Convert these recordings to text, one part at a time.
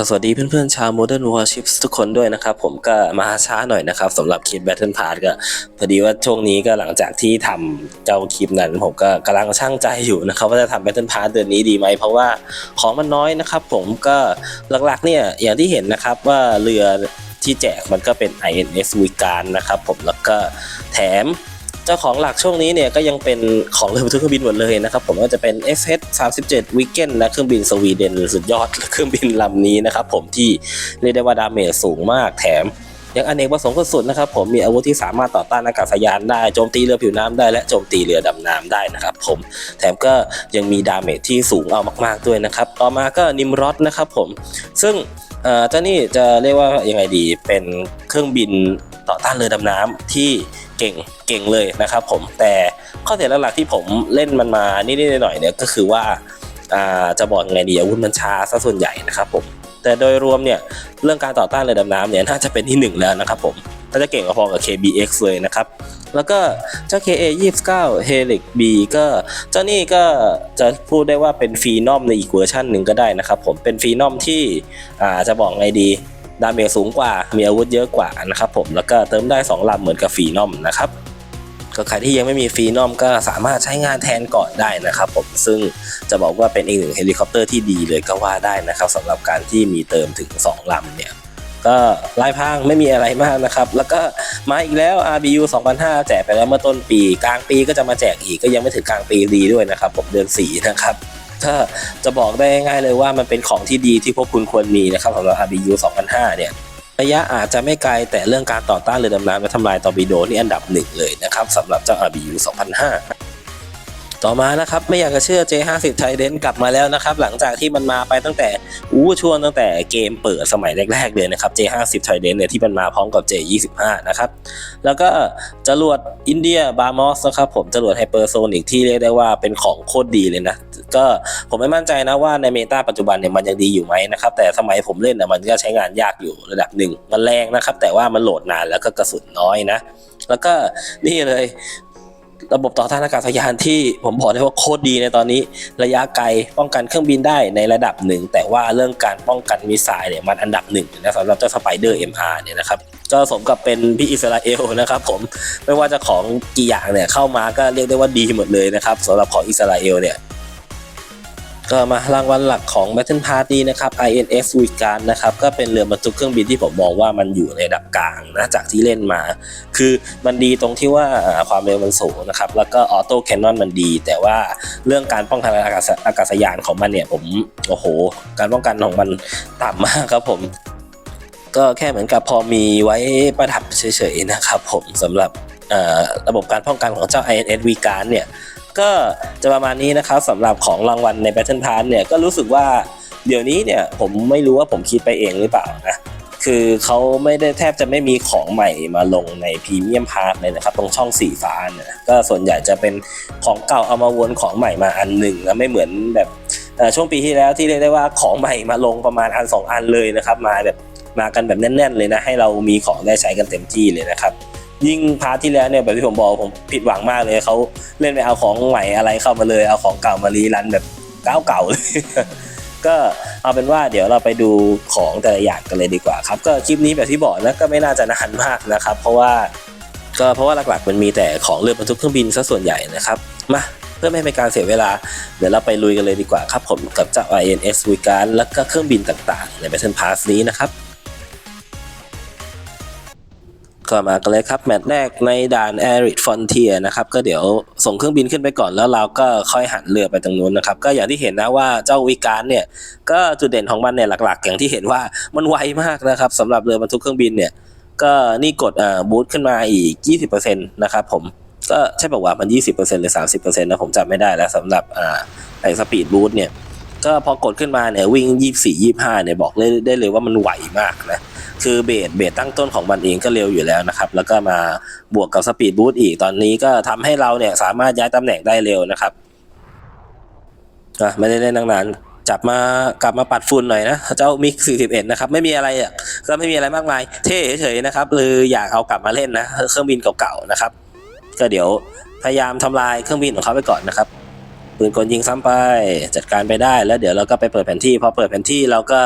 ก็สวัสดีเพื่อนๆชาว Modern Warships ทุกคนด้วยนะครับ ผมก็มาช้าหน่อยนะครับสำหรับคลิป Battle Pass ก็พอดีว่าช่วงนี้ก็หลังจากที่ทำเจ้าคลิปนั้น ผมก็กำลังช่างใจอยู่นะครับว่าจะทำ Battle Pass เดือนนี้ดีไหม เพราะว่าของมันน้อยนะครับ ผมก็หลักๆเนี่ยอย่างที่เห็นนะครับว่าเรือที่แจกมันก็เป็น INS วิการนะครับผมแล้วก็แถม เจ้าของหลักช่วงนี้เนี่ยก็ยังเป็นของเรือบรรทุกเครื่องบินหมดเลยนะครับผมก็จะเป็น FH 37 Weekend และเครื่องบินสวีเดนสุดยอดเครื่องบินลำนี้นะครับผมที่เรียกได้ว่าดาเมจสูงมากแถมยังอเนกประสงค์สุดนะครับผมมีอาวุธที่สามารถต่อต้านอากาศยานได้โจมตีเรือผิวน้ำได้และโจมตีเรือดำน้ำได้นะครับผมแถมก็ยังมีดาเมจที่สูงเอามาก ๆด้วยนะครับต่อมาก็นิมรอดนะครับผมซึ่งเอ่อเจ้านี่จะเรียกว่ายังไงดีเป็นเครื่องบินต่อต้านเรือดำน้ำที่ เก่งเก่งเลยนะครับผมแต่ข้อเสียหลักๆที่ผมเล่นมันมานิดๆหน่อยๆเนี่ยก็คือว่าจะบอกไงดีอาวุธมันช้าซะส่วนใหญ่นะครับผมแต่โดยรวมเนี่ยเรื่องการต่อต้านเรือดำน้ำเนี่ยน่าจะเป็นที่หนึ่งแล้วนะครับผมน่าจะเก่งพอกับ KBX เลยนะครับ แล้วก็เจ้า KA 29 Helix B ก็เจ้านี่ก็จะพูดได้ว่าเป็นฟีนอมในอีกเวอร์ชันหนึ่งก็ได้นะครับผมเป็นฟีนอมที่จะบอกไงดี ดาเมจสูงกว่า มีอาวุธเยอะกว่านะครับผม แล้วก็เติมได้ 2ลำเหมือนกับฟีนอมนะครับก็ใครที่ยังไม่มีฟีนอมก็สามารถใช้งานแทนก่อนได้นะครับผมซึ่งจะบอกว่าเป็นอีกหนึ่งเฮลิคอปเตอร์ที่ดีเลยก็ว่าได้นะครับสำหรับการที่มีเติมถึง 2ลำเนี่ยก็ลายพางไม่มีอะไรมากนะครับ แล้วก็มาอีกแล้ว RBU 2005 แจกไปแล้วเมื่อต้นปี กลางปีก็จะมาแจกอีกก็ยังไม่ถึงกลางปีดีด้วยนะครับผมเดือนสีนะครับ ก็จะบอกได้ง่ายเลยว่ามันเป็นของที่ดีที่พวกคุณควรมีนะครับสำหรับ RBU 2005 เนี่ยระยะอาจจะไม่ไกลแต่เรื่องการต่อต้านเรือดำน้ำและทำลายตอร์ปิโดนี่อันดับหนึ่งเลยนะครับสำหรับเจ้า RBU 2005 ต่อมานะครับไม่อยากจะเชื่อ J50 Trident กลับมาแล้วนะครับหลังจากที่มันมาไปตั้งแต่อู้ช่วงตั้งแต่เกมเปิดสมัยแรกๆเลยนะครับ J50 Trident เนี่ยที่มันมาพร้อมกับ J25 นะครับแล้วก็จรวดอินเดียบามอสนะครับผมจรวดไฮเปอร์โซนิกที่เรียกได้ว่าเป็นของโคตรดีเลยนะก็ผมไม่มั่นใจนะว่าในเมตาปัจจุบันเนี่ยมันยังดีอยู่ไหมนะครับแต่สมัยผมเล่นนะมันก็ใช้งานยากอยู่ระดับหนึ่งมันแรงนะครับแต่ว่ามันโหลดนานแล้วก็กระสุนน้อยนะแล้วก็นี่เลย ระบบต่อต้านอากาศยานที่ผมบอกได้ว่าโคตรดีในตอนนี้ ระยะไกลป้องกันเครื่องบินได้ในระดับหนึ่ง แต่ว่าเรื่องการป้องกันมิสไซล์เนี่ยมันอันดับหนึ่งนะสำหรับเจ้าสไปเดอร์เอ็มอาร์เนี่ยนะครับก็สมกับเป็นพี่อิสราเอลนะครับผมไม่ว่าจะของกี่อย่างเนี่ยเข้ามาก็เรียกได้ว่าดีหมดเลยนะครับสำหรับของอิสราเอลเนี่ย ก็มารางวัลหลักของ Battle Pass นี้นะครับ INS w i g a r นะครับก็เป็นเรือบรรทุกเครื่องบินที่ผมมองว่ามันอยู่ในระดับกลางนะจากที่เล่นมา คือมันดีตรงที่ว่าความเร็วมันสูงนะครับแล้วก็ออโต้แคนนอนมันดี แต่ว่าเรื่องการป้องกันอากาศอากาศยานของมันเนี่ยผมโอ้โห การป้องกันของมันต่ำมากครับผมก็แค่เหมือนกับพอมีไว้ประดับเฉยๆนะครับผมสำหรับระบบการป้องกันของเจ้า INS v การเนี่ย ก็จะประมาณนี้นะครับสำหรับของรางวัลใน Battle Pass เนี่ยก็รู้สึกว่าเดี๋ยวนี้เนี่ยผมไม่รู้ว่าผมคิดไปเองหรือเปล่านะคือเขาไม่ได้แทบจะไม่มีของใหม่มาลงในพรีเมียมพาร์ทเลยนะครับ ตรงช่องสีฟ้าเนี่ยก็ส่วนใหญ่จะเป็นของเก่าเอามาวนของใหม่มาอันหนึ่งแล้วไม่เหมือนแบบช่วงปีที่แล้วที่เรียกได้ว่าของใหม่มาลงประมาณอันสองอันเลยนะครับ มาแบบมากันแบบแน่น ๆ เลยนะให้เรามีของได้ใช้กันเต็มที่เลยนะครับ ยิ่งพาร์ทที่แล้วเนี่ยแบบที่ผมบอกผมผิดหวังมากเลยเขาเล่นไปเอาของใหม่อะไรเข้ามาเลยเอาของเก่ามารีรันแบบเก่าๆเลยก็เอาเป็นว่าเดี๋ยวเราไปดูของแต่ละอย่างกันเลยดีกว่าครับ ก็คลิปนี้แบบที่บอกนะก็ไม่น่าจะนานมากนะครับ เพราะว่าก็เพราะว่าหลักๆมันมีแต่ของเรือบรรทุกเครื่องบินซะส่วนใหญ่นะครับมาเพื่อไม่ให้เป็นการเสียเวลา เดี๋ยวเราไปลุยกันเลยดีกว่าครับผมกับเจ้า INS w i g a r แล้วก็เครื่องบินต่างๆ ใน Battle Pass นี้นะครับ ก็มากันเลยครับ แมตช์แรกในด่าน a r i d Frontier นะครับ ก็เดี๋ยวส่งเครื่องบินขึ้นไปก่อนแล้วเราก็ค่อยหันเรือไปตรงนู้นนะครับ ก็อย่างที่เห็นนะว่าเจ้าวิการเนี่ย ก็จุดเด่นของมันเนี่ยหลัก ๆ อย่างที่เห็นว่ามันไวมากนะครับสำหรับเรือบรรทุกเครื่องบินเนี่ย ก็นี่กดอ่าบูทขึ้นมาอีก 20%นะครับผมก็ใช่บอกว่ามัน 20%หรือ 30%นะผมจำไม่ได้แล้วสำหรับอ่าไอสปีดบูทเนี่ย ก็พอกดขึ้นมาเนี่ยวิ่ง24 25เนี่ยบอกเลยได้เลยว่ามันไหวมากนะคือเบสเบสตั้งต้นของมันเองก็เร็วอยู่แล้วนะครับ แล้วก็มาบวกกับสปีดบูทอีกตอนนี้ก็ทำให้เราเนี่ยสามารถย้ายตำแหน่งได้เร็วนะครับอะไม่ได้เล่นตั้งนานจับมากลับมาปัดฝุ่นหน่อยนะ เจ้ามิก41 นะครับ ไม่มีอะไรอะก็ไม่มีอะไรมากมาย เท่เฉยๆนะครับเลยอยากเอากลับมาเล่นนะ เครื่องบินเก่าๆนะครับ ก็เดี๋ยวพยายามทำลายเครื่องบินของเขาไปก่อนนะครับ ปืนกลยิงซ้ำไป จัดการไปได้ แล้วเดี๋ยวเราก็ไปเปิดแผนที่พอเปิดแผนที่เราก็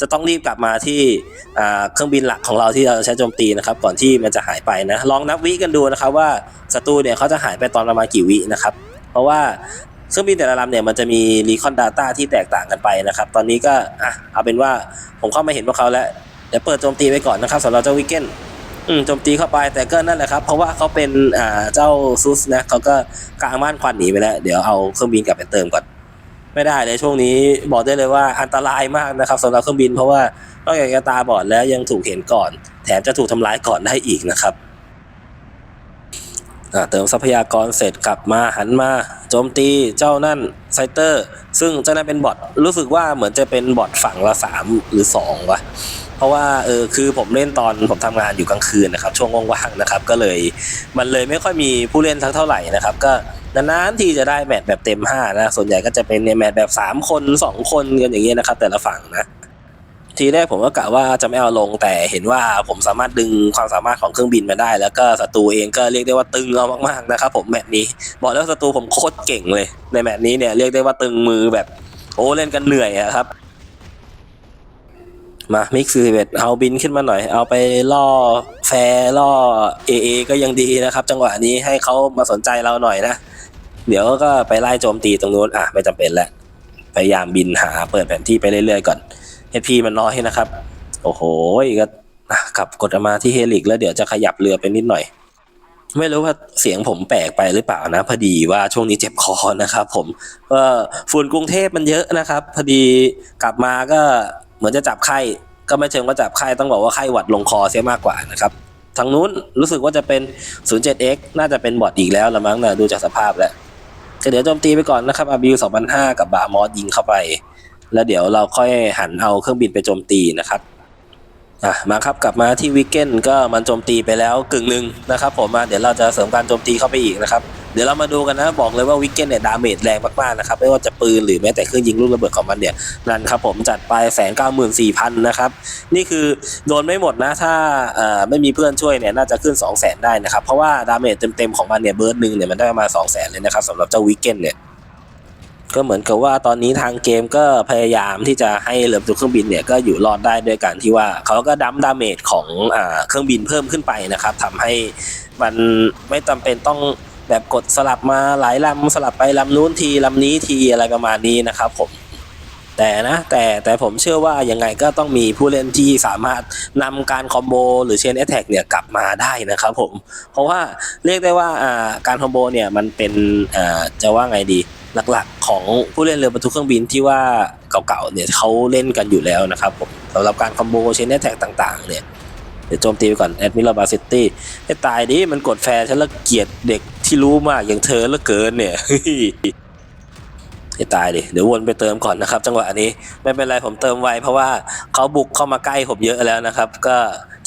จะต้องรีบกลับมาที่เครื่องบินหลักของเราที่เราใช้โจมตีนะครับ ก่อนที่มันจะหายไปนะ ลองนับวิกันดูนะครับว่าศัตรูเนี่ยเขาจะหายไปตอนประมาณกี่วินะครับ เพราะว่าเครื่องบินแต่ละลำเนี่ยมันจะมีรีคอน Data ที่แตกต่างกันไปนะครับ ตอนนี้ก็อะเอาเป็นว่าผมเข้ามาเห็นพวกเขาแล้ว เดี๋ยวเปิดโจมตีไปก่อนนะครับสำหรับเจ้าวิกเก้น อืมโจมตีเข้าไปแต่ก็นั่นแหละครับ เพราะว่าเขาเป็นอ่าเจ้าซุสนะเขาก็กางม่านควันหนีไปแล้ว เดี๋ยวเอาเครื่องบินกลับไปเติมก่อนไม่ได้เลยช่วงนี้บอกได้เลยว่าอันตรายมากนะครับสำหรับเครื่องบินเพราะว่านอกจากจะตาบอดแล้วยังถูกเห็นก่อน แถมจะถูกทำร้ายก่อนได้อีกนะครับเติมทรัพยากรเสร็จกลับมาหันมาโจมตีเจ้านั่นไซเตอร์ ซึ่งเจ้านั่นเป็นบอทรู้สึกว่าเหมือนจะเป็นบอทฝั่งละสามหรือสองวะ เพราะว่าเออคือผมเล่นตอนผมทำงานอยู่กลางคืนนะครับ ช่วงว่างๆนะครับ ก็เลยมันเลยไม่ค่อยมีผู้เล่นทั้งเท่าไหร่นะครับ ก็นานๆที่จะได้แมตช์แบบเต็ม5นะส่วนใหญ่ก็จะเป็นในแมตช์แบบ3คน2คนกันอย่างเงี้ยนะครับ แต่ละฝั่งนะทีแรกผมก็กะว่าจะไม่เอาลงแต่เห็นว่าผมสามารถดึงความสามารถของเครื่องบินมาได้ แล้วก็ศัตรูเองก็เรียกได้ว่าตึงเอามากๆนะครับ ผมแมตช์นี้ บอกแล้วศัตรูผมโคตรเก่งเลย ในแมตช์นี้เนี่ยเรียกได้ว่าตึงมือแบบโอ้เล่นกันเหนื่อยอะครับ มามิกซ์สิบเอ็ดเอาบินขึ้นมาหน่อย เอาไปล่อแฟร์ล่อเอเอก็ยังดีนะครับ จังหวะนี้ให้เขามาสนใจเราหน่อยนะ เดี๋ยวก็ไปไล่โจมตีตรงนู้นอะไม่จำเป็นแล้วพยายามบินหาเปิดแผนที่ไปเรื่อยๆก่อนเอพีมันน้อยนะครับ โอ้โหก็อะกลับกดมาที่เฮลิก แล้วเดี๋ยวจะขยับเรือไปนิดหน่อย ไม่รู้ว่าเสียงผมแปลกไปหรือเปล่านะ พอดีว่าช่วงนี้เจ็บคอนะครับ ผมก็ฝุ่นกรุงเทพมันเยอะนะครับ พอดีกลับมาก็ เหมือนจะจับไข้ก็ไม่เชิงว่าจับไข้ต้องบอกว่าไข้หวัดลงคอเสียมากกว่านะครับทางนู้นรู้สึกว่าจะเป็น 07x น่าจะเป็นบอดอีกแล้วละมั้งนะดูจากสภาพแล้วก็เดี๋ยวโจมตีไปก่อนนะครับอาบิว2005กับบามอสยิงเข้าไป แล้วเดี๋ยวเราค่อยหันเอาเครื่องบินไปโจมตีนะครับ อะมาครับกลับมาที่วิกเก้นก็มันโจมตีไปแล้วกึ่งหนึ่งนะครับผมมาเดี๋ยวเราจะเสริมการโจมตีเข้าไปอีกนะครับเดี๋ยวเรามาดูกันนะบอกเลยว่าวิกเก้นเนี่ยดาเมจแรงมากๆนะครับไม่ว่าจะปืนหรือแม้แต่เครื่องยิงลูกระเบิดของมันเนี่ยนั่นครับผมจัดไปแสนเก้าหมื่นสี่พันนะครับนี่คือโดนไม่หมดนะถ้าเอ่อไม่มีเพื่อนช่วยเนี่ยน่าจะขึ้น2 0 0 0 0 0ได้นะครับเพราะว่าดาเมจเต็มๆของมันเนี่ยเบิร์ดหนึ่งเนี่ยมันได้ประมาณ2 0 0 0 0 0เลยนะครับสำหรับเจ้าวิกเก้นเนี่ย ก็เหมือนกับว่าตอนนี้ทางเกมก็พยายามที่จะให้เรือประตูเครื่องบินเนี่ยก็อยู่รอดได้ด้วยการที่ว่าเขาก็ดัมดาเมจของอเครื่องบินเพิ่มขึ้นไปนะครับทำให้มันไม่จำเป็นต้องแบบกดสลับมาหลายลำสลับไปลำนู้นทีลำนี้ทีอะไรประมาณนี้นะครับผมแต่นะแต่แต่ผมเชื่อว่ายังไงก็ต้องมีผู้เล่นที่สามารถนำการคอมโบหรือเชนแอ t แทกเนี่ยกลับมาได้นะครับผม เพราะว่าเรียกได้ว่าการคอมโบเนี่ยมันเป็นจะว่าไงดี หลักๆ ของผู้เล่นเรือบรรทุกเครื่องบินที่ว่าเก่าๆเนี่ยเขาเล่นกันอยู่แล้วนะครับผมสำหรับการคอมโบเชนแอ t แทกต่างๆ เนี่ยเดี๋ยวโจมตีไปก่อนแอดมิลบาซิตี้ให้ตายดิมันกดแฟร์ฉันละเกียดเด็กที่รู้มากอย่างเธอเหละเกินเนี่ยให้ตายดิเดี๋ยววนไปเติมก่อนนะครับ จังหวะนี้ไม่เป็นไรผมเติมไวเพราะว่าเขาบุกเข้ามาใกล้ผมเยอะแล้วนะครับ ก็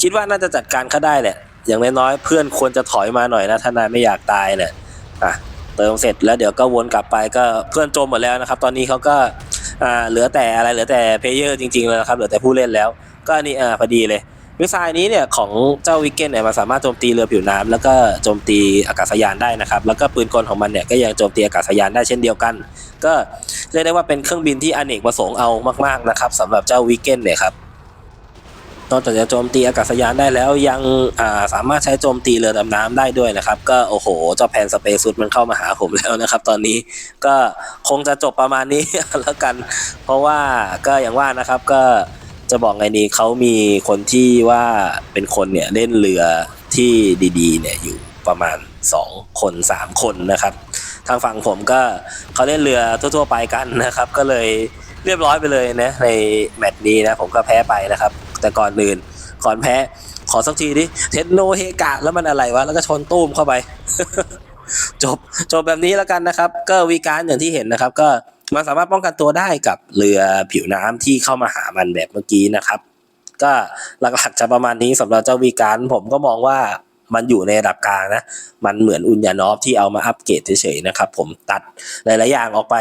คิดว่าน่าจะจัดการเขาได้แหละอย่างน้อยๆเพื่อนควรจะถอยมาหน่อยนะถ้านายไม่อยากตายเนี่ยอะ เติมเสร็จแล้วเดี๋ยวก็วนกลับไปก็เพื่อนจมหมดแล้วนะครับ ตอนนี้เขาก็อ่าเหลือแต่อะไรเหลือแต่เพลเยอร์จริงๆแล้วนะครับเหลือแต่ผู้เล่นแล้ว ก็นี่อ่าพอดีเลยมิสไซล์นี้เนี่ยของเจ้าวิกเกนเนี่ยมันสามารถโจมตีเรือผิวน้ำแล้วก็โจมตีอากาศยานได้นะครับ แล้วก็ปืนกลของมันเนี่ยก็ยังโจมตีอากาศยานได้เช่นเดียวกัน ก็เรียกได้ว่าเป็นเครื่องบินที่อเนกประสงค์เอามากๆนะครับสำหรับเจ้าวิกเกนเนี่ยครับ นอกจากจะโจมตีอากาศยานได้แล้วยังสามารถใช้โจมตีเรือดำน้ำได้ด้วยนะครับ ก็โอ้โหเจ้าแพนสเปซซุดมันเข้ามาหาผมแล้วนะครับ ตอนนี้ก็คงจะจบประมาณนี้แล้วกัน เพราะว่าก็อย่างว่านะครับก็จะบอกไงดีเขามีคนที่ว่าเป็นคนเนี่ยเล่นเรือที่ดีๆ เนี่ยอยู่ประมาณ 2 คน 3 คนนะครับ ทางฝั่งผมก็เขาเล่นเรือทั่วๆไปกันนะครับ ก็เลยเรียบร้อยไปเลยนะในแมตช์นี้นะผมก็แพ้ไปนะครับ แต่ก่อนอื่นก่อนแพ้ ขอสักทีดิเทนโนเฮกะแล้วมันอะไรวะ แล้วก็ชนตุ้มเข้าไป จบจบแบบนี้แล้วกันนะครับ ก็วีการอย่างที่เห็นนะครับ ก็มันสามารถป้องกันตัวได้กับเรือผิวน้ำที่เข้ามาหามันแบบเมื่อกี้นะครับ ก็หลักๆจะประมาณนี้สำหรับเจ้าวีการผมก็มองว่ามันอยู่ในระดับกลางนะ มันเหมือนอุนยานอฟที่เอามาอัปเกรดเฉยๆนะครับ ผมตัดหลายๆอย่างออกไป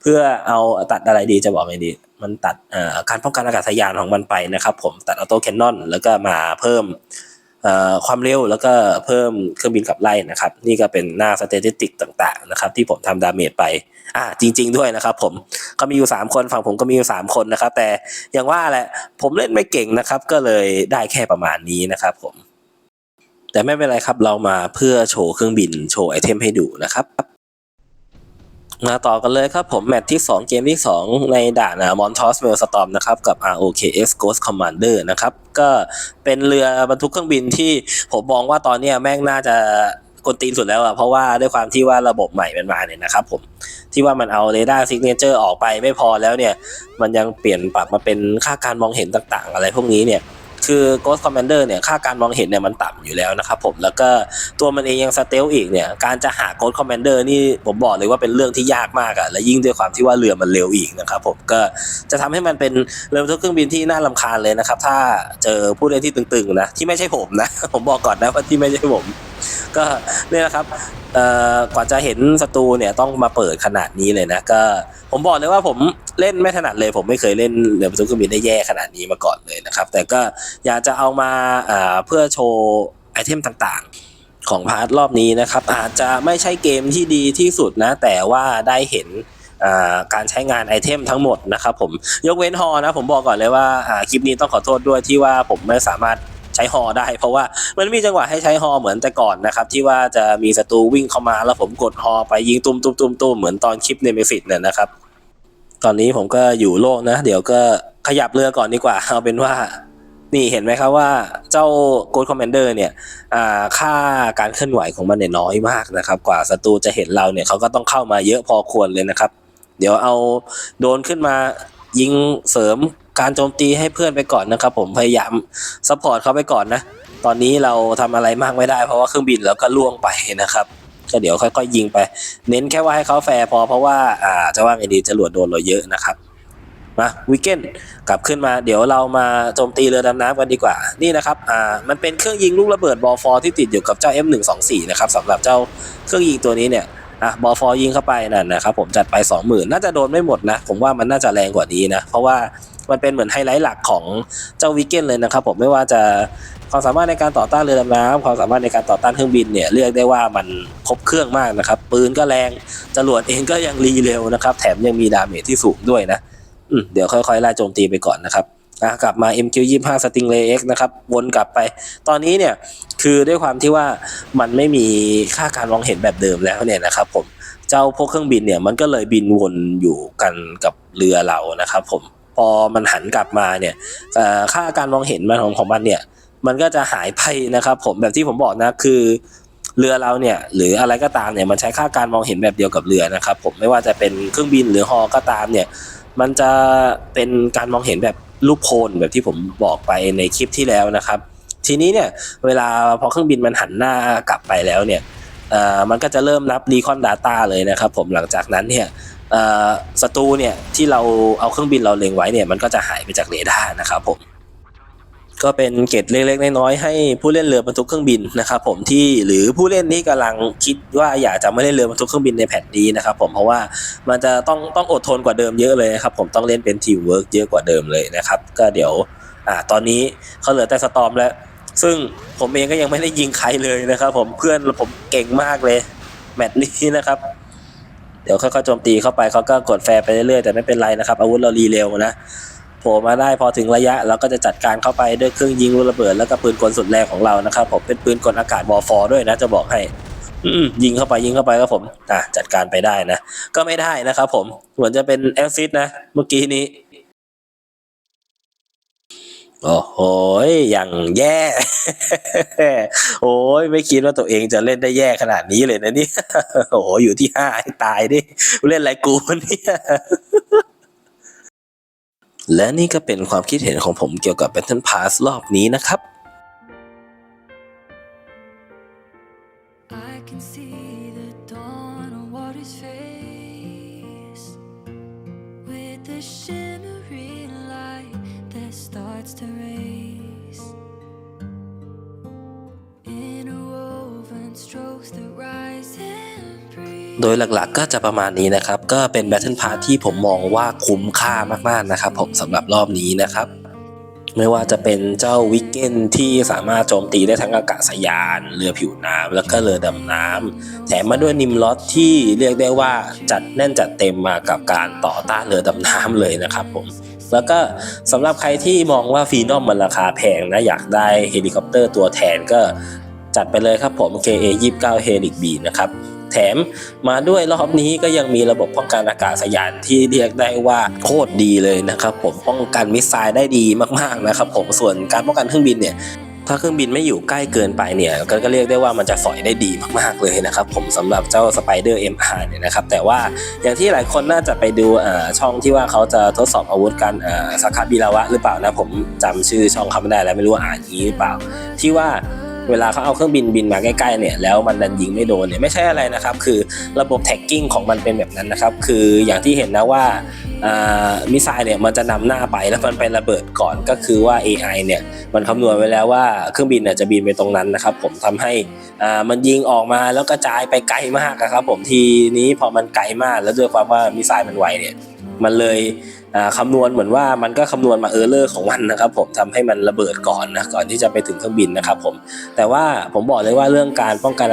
เพื่อเอาตัดอะไรดีจะบอกไงดี มันตัดการป้องกันอากาศยานของมันไปนะครับ ผมตัดออโต้แคนนอนแล้วก็มาเพิ่มความเร็วแล้วก็เพิ่มเครื่องบินขับไล่นะครับ นี่ก็เป็นหน้าสเตติติกต่างๆนะครับที่ผมทำดาเมจไปอ่าจริง ๆ ด้วยนะครับ ผมก็มีอยู่สามคนฝั่งผมก็มีอยู่สามคนนะครับ แต่อย่างว่าแหละผมเล่นไม่เก่งนะครับ ก็เลยได้แค่ประมาณนี้นะครับ ผม แต่ไม่เป็นไรครับเรามาเพื่อโชว์เครื่องบินโชว์ไอเทมให้ดูนะครับ มาต่อกันเลยครับผมแมตช์ที่ 2 เกมที่ 2 ในด่านมอนทอสเมลสตอมนะครับกับ ROKS Ghost Commander นะครับก็เป็นเรือบรรทุกเครื่องบินที่ผมมองว่าตอนนี้แม่งน่าจะกนตีนสุดแล้วอะเพราะว่าด้วยความที่ว่าระบบใหม่มันมาเนี่ยนะครับผมที่ว่ามันเอาเรดาร์ซิกเนเจอร์ออกไปไม่พอแล้วเนี่ย มันยังเปลี่ยนปรับมาเป็นค่าการมองเห็นต่างๆ อะไรพวกนี้เนี่ย คือ Ghost Commander เนี่ยค่าการมองเห็นเนี่ยมันต่ำอยู่แล้วนะครับผมแล้วก็ตัวมันเองยังสเตลอีกเนี่ยการจะหา Ghost Commander นี่ผมบอกเลยว่าเป็นเรื่องที่ยากมากอะและยิ่งด้วยความที่ว่าเรือมันเร็วอีกนะครับผมก็จะทำให้มันเป็นเรือทุกเครื่องบินที่น่าลำคาญเลยนะครับ ถ้าเจอผู้เล่นที่ตึงๆนะที่ไม่ใช่ผมนะ ผมบอกก่อนนะว่าที่ไม่ใช่ผม ก็เนี่ยนะครับเอ่อกว่าจะเห็นศัตรูเนี่ยต้องมาเปิดขนาดนี้เลยนะก็ผมบอกเลยว่าผมเล่นไม่ถนัดเลย ผมไม่เคยเล่นเรือบรรทุกเครื่องบินได้แย่ขนาดนี้มาก่อนเลยนะครับ แต่ก็อยากจะเอามาอ่าเพื่อโชว์ไอเทมต่างๆ ของพาร์ทรอบนี้นะครับ อาจจะไม่ใช่เกมที่ดีที่สุดนะ แต่ว่าได้เห็นการใช้งานไอเทมทั้งหมดนะครับผมยกเว้นฮอนะผมบอกก่อนเลยว่าคลิปนี้ต้องขอโทษด้วยที่ว่าผมไม่สามารถ ใช้ฮอได้ เพราะว่ามันมีจังหวะให้ใช้ฮอเหมือนแต่ก่อนนะครับ ที่ว่าจะมีศัตรูวิ่งเข้ามาแล้วผมกดฮอไปยิงตุ้มตุ้มตุ้มตุ้มเหมือนตอนคลิปเนมิฟิตเนี่ยนะครับ ตอนนี้ผมก็อยู่โลกนะ เดี๋ยวก็ขยับเรือก่อนดีกว่าเอาเป็นว่านี่เห็นไหมครับว่าเจ้า Ghost Commander เนี่ยค่าการเคลื่อนไหวของมันเนี่ยน้อยมากนะครับ กว่าศัตรูจะเห็นเราเนี่ยเขาก็ต้องเข้ามาเยอะพอควรเลยนะครับ เดี๋ยวเอาโดนขึ้นมายิงเสริม การโจมตีให้เพื่อนไปก่อนนะครับผมพยายามซัพพอร์ตเขาไปก่อนนะ ตอนนี้เราทำอะไรมากไม่ได้ เพราะว่าเครื่องบินเราก็ล่วงไปนะครับ ก็เดี๋ยวค่อยๆยิงไป เน้นแค่ว่าให้เขาแฟร์พอเพราะว่าอ่าจะว่าไงดีจรวดโดนเราเยอะนะครับมาวิกเกนกลับขึ้นมาเดี๋ยวเรามาโจมตีเรือดำน้ำกันดีกว่านี่นะครับอ่ามันเป็นเครื่องยิงลูกระเบิดบอลฟอร์ที่ติดอยู่กับเจ้า M124 นะครับสำหรับเจ้าเครื่องยิงตัวนี้เนี่ย อะบอฟอยิงเข้าไปนั่นนะครับผมจัดไป 20,000 น่าจะโดนไม่หมดนะ ผมว่ามันน่าจะแรงกว่านี้นะ เพราะว่ามันเป็นเหมือนไฮไลท์หลักของเจ้าวิกเกนเลยนะครับผมไม่ว่าจะความสามารถในการต่อต้านเรือดำน้ำความสามารถในการต่อต้านเครื่องบินเนี่ยเรียกได้ว่ามันครบเครื่องมากนะครับ ปืนก็แรงจรวดเองก็ยังรีเร็วนะครับ แถมยังมีดาเมจที่สูงด้วยนะอืเดี๋ยวค่อยๆไล่โจมตีไปก่อนนะครับ อะกลับมา MQ25 Stingray X นะครับวนกลับไป ตอนนี้เนี่ยคือด้วยความที่ว่ามันไม่มีค่าการมองเห็นแบบเดิมแล้วเนี่ยนะครับผมเจ้าพวกเครื่องบินเนี่ยมันก็เลยบินวนอยู่กันกับเรือเรานะครับผมพอมันหันกลับมาเนี่ยค่าการมองเห็นมันของของมันเนี่ยมันก็จะหายไปนะครับผมแบบที่ผมบอกนะคือเรือเราเนี่ยหรืออะไรก็ตามเนี่ยมันใช้ค่าการมองเห็นแบบเดียวกับเรือนะครับผมไม่ว่าจะเป็นเครื่องบินหรือฮอก็ตามเนี่ยมันจะเป็นการมองเห็นแบบ ลูกโพลแบบที่ผมบอกไปในคลิปที่แล้วนะครับ ทีนี้เนี่ยเวลาพอเครื่องบินมันหันหน้ากลับไปแล้วเนี่ยมันก็จะเริ่มนับ Recon Data เลยนะครับผมหลังจากนั้นเนี่ยศัตรูเนี่ยที่เราเอาเครื่องบินเราเล็งไว้เนี่ยมันก็จะหายไปจากเรดาร์นะครับผม ก็เป็นเกรดเล็กๆน้อยๆให้ผู้เล่นเรือบรรทุกเครื่องบินนะครับผมที่หรือผู้เล่นที่กำลังคิดว่าอยากจะไม่เล่นเรือบรรทุกเครื่องบินในแพทนี้นะครับผมเพราะว่ามันจะต้องต้องอดทนกว่าเดิมเยอะเลยนะครับผมต้องเล่นเป็นทีมเวิร์กเยอะกว่าเดิมเลยนะครับก็เดี๋ยวอ่าตอนนี้เขาเหลือแต่สตอมแล้ว ซึ่งผมเองก็ยังไม่ได้ยิงใครเลยนะครับผมเพื่อนผมเก่งมากเลยแมตช์นี้นะครับเดี๋ยวค่อยๆโจมตีเข้าไปเขาก็กดแฟร์ไปเรื่อยๆแต่ไม่เป็นไรนะครับอาวุธเรารีเร็วนะ โผล่มาได้พอถึงระยะเราก็จะจัดการเข้าไปด้วยเครื่องยิงลูกระเบิดแล้วก็ปืนกลสุดแรงของเรานะครับผมเป็นปืนกลอากาศบอฟอด้วยนะจะบอกให้อืยิงเข้าไปยิงเข้าไปครับผมอะจัดการไปได้นะ ก็ไม่ได้นะครับผมเหมือนจะเป็นแอลซิดนะ เมื่อกี้นี้ โอ้โหอย่างแย่ โอ้ยไม่คิดว่าตัวเองจะเล่นได้แย่ขนาดนี้เลยนะนี่โอ้โหอยู่ที่ห้าตายดิเล่นอะไรกูเนี่ย และนี่ก็เป็นความคิดเห็นของผมเกี่ยวกับ Battle Pass รอบนี้นะครับ โดยหลักๆก็จะประมาณนี้นะครับ ก็เป็น Battle Pass ที่ผมมองว่าคุ้มค่ามากๆนะครับ ผมสำหรับรอบนี้นะครับ ไม่ว่าจะเป็นเจ้าวิกเกนที่สามารถโจมตีได้ทั้งอากาศยาน เรือผิวน้ำแล้วก็เรือดำน้ำแถมมาด้วยนิมลอตที่เรียกได้ว่าจัดแน่นจัดเต็มมากับการต่อต้านเรือดำน้ำเลยนะครับผมแล้วก็สำหรับใครที่มองว่าฟีนอมมันราคาแพงนะอยากได้เฮลิคอปเตอร์ตัวแทนก็จัดไปเลยครับผม KA 29 Helix B นะครับ แถมมาด้วยรอบนี้ก็ยังมีระบบป้องกันอากาศยานที่เรียกได้ว่าโคตรดีเลยนะครับผมป้องกันมิสไซล์ได้ดีมากๆนะครับผมส่วนการป้องกันเครื่องบินเนี่ยถ้าเครื่องบินไม่อยู่ใกล้เกินไปเนี่ยก็ก็เรียกได้ว่ามันจะสอยได้ดีมากๆเลยนะครับผมสำหรับเจ้า Spider MR เนี่ยนะครับแต่ว่าอย่างที่หลายคนน่าจะไปดูช่องที่ว่าเขาจะทดสอบอาวุธกันอ่าสาบิลาวะหรือเปล่านะผมจำชื่อช่องเขาไม่ได้แล้วไม่รู้ว่าอ่านย่างนี้หรือเปล่า ที่ว่า เวลาเขาเอาเครื่องบินบินมาใกล้ๆเนี่ยแล้วมันดันยิงไม่โดนเนี่ยไม่ใช่อะไรนะครับ คือระบบแท็กกิ้งของมันเป็นแบบนั้นนะครับ คืออย่างที่เห็นนะว่ามิสไซล์เนี่ยมันจะนำหน้าไปแล้วมันไประเบิดก่อนก็คือว่า AI เนี่ยมันคำนวณไว้แล้วว่าเครื่องบินเนี่ยจะบินไปตรงนั้นนะครับ ผมทำให้อ่ามันยิงออกมาแล้วกระจายไปไกลมากอะครับ ผมทีนี้พอมันไกลมากแล้วด้วยความว่ามิสไซล์มันไวเนี่ยมันเลย คำนวณเหมือนว่ามันก็คำนวณมาเออร์เลอร์ของมันนะครับผมทำให้มันระเบิดก่อนนะก่อนที่จะไปถึงเครื่องบินนะครับผมแต่ว่าผมบอกเลยว่าเรื่องการป้องกัน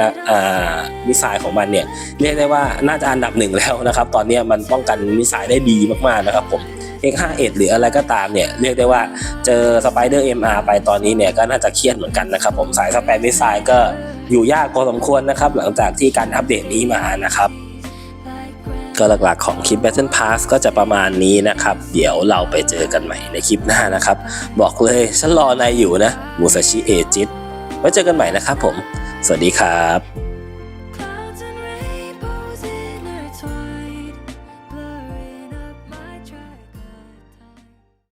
มิสไซล์ของมันเนี่ยเรียกได้ว่าน่าจะอันดับหนึ่งแล้วนะครับตอนนี้มันป้องกันมิสไซล์ได้ดีมากๆนะครับผม X51 หรืออะไรก็ตามเนี่ยเรียกได้ว่าเจอ Spider MR ไปตอนนี้เนี่ยก็น่าจะเครียดเหมือนกันนะครับผมสายสแปมมิสไซล์ก็อยู่ยากพอสมควรนะครับหลังจากที่การอัปเดตนี้มานะครับ ก็หลักๆของคลิป Battle Pass ก็จะประมาณนี้นะครับ เดี๋ยวเราไปเจอกันใหม่ในคลิปหน้านะครับ บอกเลยฉันรอนายอยู่นะมูซาชิเอจิตไว้เจอกันใหม่นะครับผม สวัสดีครับ